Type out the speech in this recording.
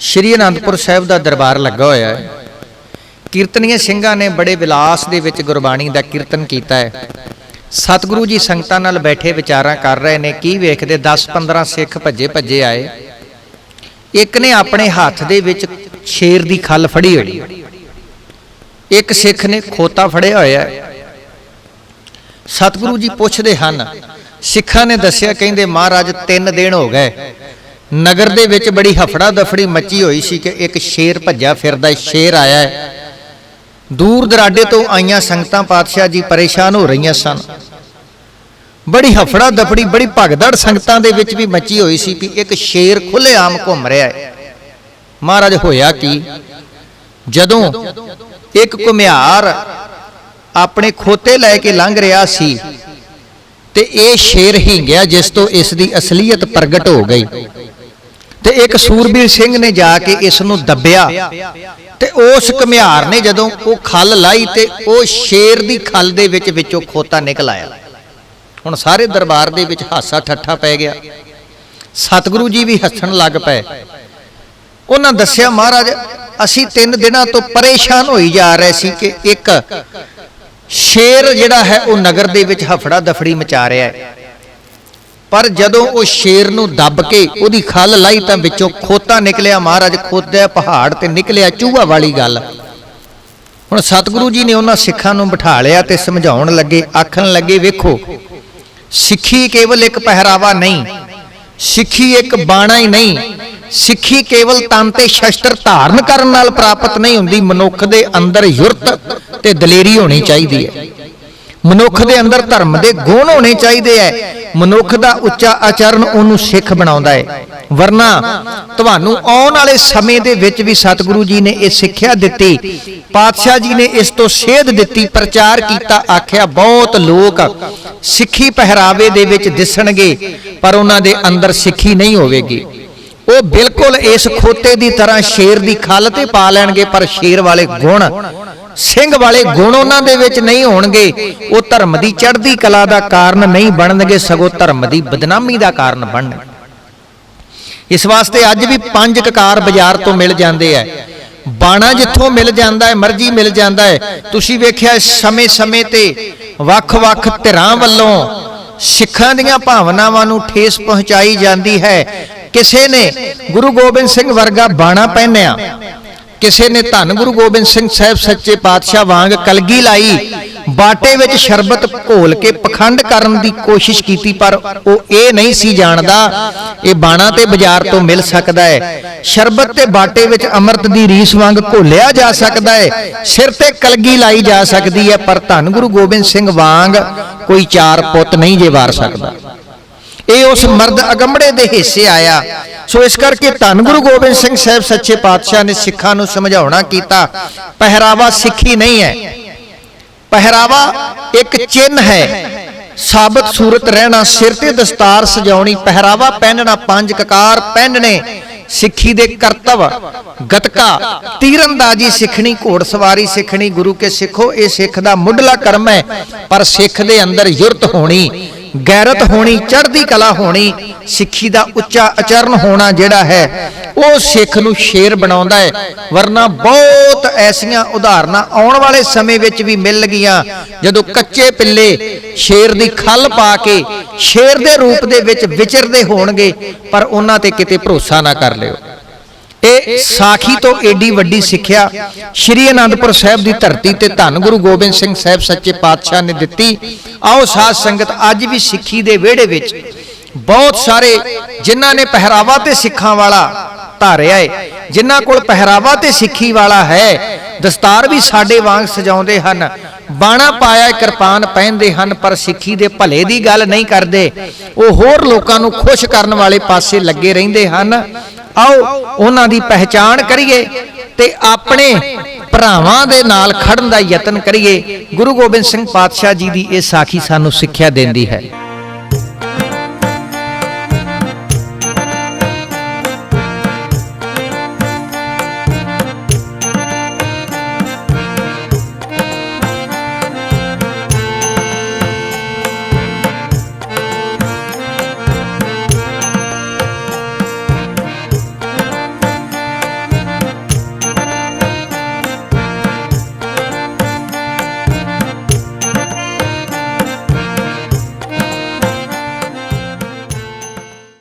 ਸ਼੍ਰੀ ਅਨੰਦਪੁਰ ਸਾਹਿਬ ਦਾ ਦਰਬਾਰ ਲੱਗਾ ਹੋਇਆ ਹੈ। ਕੀਰਤਨੀਏ ਸਿੰਘਾਂ ਨੇ ਬੜੇ ਵਿਲਾਸ ਦੇ ਵਿੱਚ ਗੁਰਬਾਣੀ ਦਾ ਕੀਰਤਨ ਕੀਤਾ ਹੈ। ਸਤਿਗੁਰੂ ਜੀ ਸੰਗਤਾਂ ਨਾਲ ਬੈਠੇ ਵਿਚਾਰਾਂ ਕਰ ਰਹੇ ਨੇ, ਕੀ ਵੇਖਦੇ? 10-15 ਸਿੱਖ ਭੱਜੇ ਭੱਜੇ ਆਏ। ਇੱਕ ਨੇ ਆਪਣੇ ਹੱਥ ਦੇ ਵਿੱਚ ਸ਼ੇਰ ਦੀ ਖੱਲ ਫੜੀ ਹੋਈ। ਇੱਕ ਸਿੱਖ ਨੇ ਖੋਤਾ ਫੜਿਆ ਹੋਇਆ। ਹੈ ਸਤਿਗੁਰੂ ਜੀ ਪੁੱਛਦੇ ਹਨ, ਸਿੱਖਾਂ ਨੇ ਦੱਸਿਆ, ਕਹਿੰਦੇ, ਮਹਾਰਾਜ, ਤਿੰਨ ਦਿਨ ਹੋ ਗਏ। ਨਗਰ ਦੇ ਵਿੱਚ ਬੜੀ ਹਫੜਾ ਦਫੜੀ ਮੱਚੀ ਹੋਈ ਸੀ ਕਿ ਇੱਕ ਸ਼ੇਰ ਭੱਜਾ ਫਿਰਦਾ ਸ਼ੇਰ ਆਇਆ ਹੈ। ਦੂਰ ਦਰਾਡੇ ਤੋਂ ਆਈਆਂ ਸੰਗਤਾਂ ਪਾਤਸ਼ਾਹ ਜੀ ਪਰੇਸ਼ਾਨ ਹੋ ਰਹੀਆਂ ਸਨ। ਬੜੀ ਹਫੜਾ ਦਫੜੀ ਬੜੀ ਭਗਦੜ ਸੰਗਤਾਂ ਦੇ ਵਿੱਚ ਵੀ ਮੱਚੀ ਹੋਈ ਸੀ ਕਿ ਇੱਕ ਸ਼ੇਰ ਖੁੱਲ੍ਹੇਆਮ ਘੁੰਮ ਰਿਹਾ ਹੈ। ਮਹਾਰਾਜ, ਹੋਇਆ ਕੀ? ਜਦੋਂ ਇੱਕ ਘੁਮਿਆਰ ਆਪਣੇ ਖੋਤੇ ਲੈ ਕੇ ਲੰਘ ਰਿਹਾ ਸੀ ਤੇ ਇਹ ਸ਼ੇਰ ਹਿੰਗਿਆ, ਜਿਸ ਤੋਂ ਇਸ ਦੀ ਅਸਲੀਅਤ ਪ੍ਰਗਟ ਹੋ ਗਈ। ਤੇ ਇੱਕ ਸੂਰਬੀਰ ਸਿੰਘ ਨੇ ਜਾ ਕੇ ਇਸ ਨੂੰ ਦੱਬਿਆ ਤੇ ਉਸ ਘੁਮਿਆਰ ਨੇ ਜਦੋਂ ਉਹ ਖੱਲ ਲਾਈ ਤੇ ਉਹ ਸ਼ੇਰ ਦੀ ਖੱਲ ਦੇ ਵਿੱਚ ਵਿੱਚੋਂ ਖੋਤਾ ਨਿਕਲ ਆਇਆ। ਹੁਣ ਸਾਰੇ ਦਰਬਾਰ ਦੇ ਵਿੱਚ ਹਾਸਾ ਠੱਠਾ ਪੈ ਗਿਆ। ਸਤਿਗੁਰੂ ਜੀ ਵੀ ਹੱਸਣ ਲੱਗ ਪਏ। ਉਹਨਾਂ ਦੱਸਿਆ, ਮਹਾਰਾਜ, ਅਸੀਂ ਤਿੰਨ ਦਿਨਾਂ ਤੋਂ ਪਰੇਸ਼ਾਨ ਹੋਈ ਜਾ ਰਹੇ ਸੀ ਕਿ ਇੱਕ ਸ਼ੇਰ ਜਿਹੜਾ ਹੈ ਉਹ ਨਗਰ ਦੇ ਵਿੱਚ ਹਫੜਾ ਦਫੜੀ ਮਚਾ ਰਿਹਾ ਹੈ। ਪਰ ਜਦੋਂ ਉਹ ਸ਼ੇਰ ਨੂੰ ਦੱਬ ਕੇ ਉਹਦੀ ਖੱਲ ਲਾਈ ਤਾਂ ਵਿੱਚੋਂ ਖੋਤਾ ਨਿਕਲਿਆ। ਮਹਾਰਾਜ ਖੋਦਿਆ ਪਹਾੜ ਤੇ ਨਿਕਲਿਆ ਚੂਹਾ ਵਾਲੀ ਗੱਲ। ਹੁਣ ਸਤਿਗੁਰੂ ਜੀ ਨੇ ਉਹਨਾਂ ਸਿੱਖਾਂ ਨੂੰ ਬਿਠਾ ਲਿਆ ਤੇ ਸਮਝਾਉਣ ਲੱਗੇ, ਆਖਣ ਲੱਗੇ, ਵੇਖੋ, ਸਿੱਖੀ ਕੇਵਲ ਇੱਕ ਪਹਿਰਾਵਾ ਨਹੀਂ, ਸਿੱਖੀ ਇੱਕ ਬਾਣਾ ਹੀ ਨਹੀਂ, ਸਿੱਖੀ ਕੇਵਲ ਤਨ ਤੇ ਸ਼ਸਤਰ ਧਾਰਨ ਕਰਨ ਨਾਲ ਪ੍ਰਾਪਤ ਨਹੀਂ ਹੁੰਦੀ। ਮਨੁੱਖ ਦੇ ਅੰਦਰ ਯੁਰਤ ਤੇ ਦਲੇਰੀ ਹੋਣੀ ਚਾਹੀਦੀ ਹੈ। ਮਨੁੱਖ ਦੇ ਅੰਦਰ ਧਰਮ ਦੇ ਗੁਣ ਹੋਣੇ ਚਾਹੀਦੇ ਐ ਮਨੁੱਖ ਦਾ ਉੱਚਾ ਆਚਰਣ ਉਹਨੂੰ ਸਿੱਖ ਬਣਾਉਂਦਾ ਹੈ। ਵਰਨਾ ਤੁਹਾਨੂੰ ਆਉਣ ਵਾਲੇ ਸਮੇਂ ਦੇ ਵਿੱਚ ਵੀ ਸਤਿਗੁਰੂ ਜੀ ਨੇ ਇਹ ਸਿੱਖਿਆ ਦਿੱਤੀ। ਪਾਤਸ਼ਾਹ ਜੀ ਨੇ ਇਸ ਤੋਂ ਸੇਧ ਦਿੱਤੀ, ਪ੍ਰਚਾਰ ਕੀਤਾ, ਆਖਿਆ, ਬਹੁਤ ਲੋਕ ਸਿੱਖੀ ਪਹਿਰਾਵੇ ਦੇ ਵਿੱਚ ਦਿਸਣਗੇ, ਪਰ ਉਹਨਾਂ ਦੇ ਅੰਦਰ ਸਿੱਖੀ ਨਹੀਂ ਹੋਵੇਗੀ। ਉਹ ਬਿਲਕੁਲ ਇਸ ਖੋਤੇ ਦੀ ਤਰ੍ਹਾਂ ਸ਼ੇਰ ਦੀ ਖੱਲ ਤੇ ਪਾ ਲੈਣਗੇ, ਪਰ ਸ਼ੇਰ ਵਾਲੇ ਗੁਣ, ਸਿੰਘ ਵਾਲੇ ਗੁਣ ਉਹਨਾਂ ਦੇ ਵਿੱਚ ਨਹੀਂ ਹੋਣਗੇ। ਉਹ ਧਰਮ ਦੀ ਚੜ੍ਹਦੀ ਕਲਾ ਦਾ ਕਾਰਨ ਨਹੀਂ ਬਣਨਗੇ, ਸਗੋਂ ਧਰਮ ਦੀ ਬਦਨਾਮੀ ਦਾ ਕਾਰਨ ਬਣਨਗੇ। ਇਸ ਵਾਸਤੇ ਅੱਜ ਵੀ ਪੰਜ ਕਕਾਰ ਬਾਜ਼ਾਰ ਤੋਂ ਮਿਲ ਜਾਂਦੇ ਐ। ਬਾਣਾ ਜਿੱਥੋਂ ਮਿਲ ਜਾਂਦਾ ਹੈ ਮਰਜ਼ੀ ਮਿਲ ਜਾਂਦਾ ਹੈ ਤੁਸੀਂ ਵੇਖਿਆ ਸਮੇਂ-ਸਮੇਂ ਤੇ ਵੱਖ-ਵੱਖ ਧਿਰਾਂ ਵੱਲੋਂ ਸਿੱਖਾਂ ਦੀਆਂ ਭਾਵਨਾਵਾਂ ਨੂੰ ਠੇਸ ਪਹੁੰਚਾਈ ਜਾਂਦੀ ਹੈ। ਕਿਸੇ ਨੇ ਗੁਰੂ ਗੋਬਿੰਦ ਸਿੰਘ ਵਰਗਾ ਬਾਣਾ ਪਹਿਨਿਆ, ਕਿਸੇ ਨੇ ਧੰਨ ਗੁਰੂ ਗੋਬਿੰਦ ਸਿੰਘ ਸਾਹਿਬ ਸੱਚੇ ਪਾਤਸ਼ਾਹ ਵਾਂਗ ਕਲਗੀ ਲਾਈ, ਬਾਟੇ ਵਿੱਚ ਸ਼ਰਬਤ ਘੋਲ ਕੇ ਪਖੰਡ ਕਰਨ ਦੀ ਕੋਸ਼ਿਸ਼ ਕੀਤੀ, ਪਰ ਉਹ ਇਹ ਨਹੀਂ ਸੀ ਜਾਣਦਾ ਇਹ ਬਾਣਾ ਤੇ ਬਾਜ਼ਾਰ ਤੋਂ ਮਿਲ ਸਕਦਾ ਹੈ। ਸ਼ਰਬਤ ਤੇ ਬਾਟੇ ਵਿੱਚ ਅੰਮ੍ਰਿਤ ਦੀ ਰੀਸ ਵਾਂਗ ਘੋਲਿਆ ਜਾ ਸਕਦਾ ਹੈ, ਸਿਰ ਤੇ ਕਲਗੀ ਲਾਈ ਜਾ ਸਕਦੀ ਹੈ, ਪਰ ਧੰਨ ਗੁਰੂ ਗੋਬਿੰਦ ਸਿੰਘ ਵਾਂਗ ਕੋਈ ਚਾਰ ਪੁੱਤ ਨਹੀਂ ਜੇ ਵਾਰ ਸਕਦਾ। ਇਹ ਉਸ ਮਰਦ ਅਗੰਬੜੇ ਦੇ ਹਿੱਸੇ ਆਇਆ। ਸੋ ਇਸ ਕਰਕੇ ਧੰਨ ਗੁਰੂ ਗੋਬਿੰਦ ਸਿੰਘ ਸਾਹਿਬ ਸੱਚੇ ਪਾਤਸ਼ਾਹ ਨੇ ਸਿੱਖਾਂ ਨੂੰ ਸਮਝਾਉਣਾ ਕੀਤਾ, ਪਹਿਰਾਵਾ ਸਿੱਖੀ ਨਹੀਂ ਹੈ। ਪਹਿਰਾਵਾ ਇੱਕ ਚਿੰਨ ਹੈ। ਸਾਬਤ ਸੂਰਤ ਰਹਿਣਾ, ਸਿਰ ਤੇ ਦਸਤਾਰ ਸਜਾਉਣੀ, ਪਹਿਰਾਵਾ ਪਹਿਨਣਾ, ਪੰਜ ਕਕਾਰ ਪਹਿਨਣੇ, ਸਿੱਖੀ ਦੇ ਕਰਤਵ, ਗਤਕਾ, ਤੀਰੰਦਾਜ਼ੀ ਸਿੱਖਣੀ ਘੋੜਸਵਾਰੀ ਸਿੱਖਣੀ, ਗੁਰੂ ਕੇ ਸਿੱਖੋ, ਇਹ ਸਿੱਖ ਦਾ ਮੁੱਢਲਾ ਕਰਮ ਹੈ, ਪਰ ਸਿੱਖ ਦੇ ਅੰਦਰ ਯੁਰਤ ਹੋਣੀ ਗੈਰਤ ਹੋਣੀ, ਚੜ੍ਹਦੀ ਕਲਾ ਹੋਣੀ, ਸਿੱਖੀ ਦਾ ਉੱਚਾ ਅਚਰਨ ਹੋਣਾ ਜਿਹੜਾ ਹੈ, ਉਹ ਸਿੱਖ ਨੂੰ ਸ਼ੇਰ ਬਣਾਉਂਦਾ ਹੈ। ਵਰਨਾ ਬਹੁਤ ਐਸੀਆਂ ਉਦਾਹਰਨਾਂ ਆਉਣ ਵਾਲੇ ਸਮੇਂ ਵਿੱਚ ਵੀ ਮਿਲ ਗਈਆਂ, ਜਦੋਂ ਕੱਚੇ ਪਿੱਲੇ ਸ਼ੇਰ ਦੀ ਖੱਲ ਪਾ ਕੇ ਸ਼ੇਰ ਦੇ ਰੂਪ ਦੇ ਵਿੱਚ ਵਿਚਰਦੇ ਹੋਣਗੇ, ਪਰ ਉਹਨਾਂ ਤੇ ਕਿਤੇ ਭਰੋਸਾ ਨਾ ਕਰ ਲਿਓ। ਇਹ ਸਾਖੀ ਤੋਂ ਏਡੀ ਵੱਡੀ ਸਿੱਖਿਆ ਸ਼੍ਰੀ ਅਨੰਦਪੁਰ ਸਾਹਿਬ ਦੀ ਧਰਤੀ ਤੇ ਧੰਨ ਗੁਰੂ ਗੋਬਿੰਦ ਸਿੰਘ ਸਾਹਿਬ ਸੱਚੇ ਪਾਤਸ਼ਾਹ ਨੇ ਦਿੱਤੀ। ਆਓ ਸਾਧ ਸੰਗਤ ਅੱਜ ਵੀ ਸਿੱਖੀ ਦੇ ਵਿਹੜੇ ਵਿੱਚ ਬਹੁਤ ਸਾਰੇ ਜਿਨ੍ਹਾਂ ਨੇ ਪਹਿਰਾਵਾ ਤੇ ਸਿੱਖਾਂ ਵਾਲਾ ਧਾਰਿਆ ਹੈ ਜਿਨ੍ਹਾਂ ਕੋਲ ਪਹਿਰਾਵਾ ਤੇ ਸਿੱਖੀ ਵਾਲਾ ਹੈ ਦਸਤਾਰ ਵੀ ਸਾਡੇ ਵਾਂਗ ਸਜਾਉਂਦੇ ਹਨ। ਬਾਣਾ ਪਾਇਆ ਕਿਰਪਾਨ ਪਹਿਨਦੇ ਹਨ ਪਰ ਸਿੱਖੀ ਦੇ ਭਲੇ ਦੀ ਗੱਲ ਨਹੀਂ ਕਰਦੇ। ਉਹ ਹੋਰ ਲੋਕਾਂ ਨੂੰ ਖੁਸ਼ ਕਰਨ ਵਾਲੇ ਪਾਸੇ ਲੱਗੇ ਰਹਿੰਦੇ ਹਨ। ਆਓ ਉਹਨਾਂ ਦੀ ਪਹਿਚਾਣ ਕਰੀਏ ਤੇ ਆਪਣੇ ਭਰਾਵਾਂ ਦੇ ਨਾਲ ਖੜਨ ਦਾ ਯਤਨ ਕਰੀਏ। ਗੁਰੂ ਗੋਬਿੰਦ ਸਿੰਘ ਪਾਤਸ਼ਾਹ ਜੀ ਦੀ ਇਹ ਸਾਖੀ ਸਾਨੂੰ ਸਿੱਖਿਆ ਦਿੰਦੀ ਹੈ।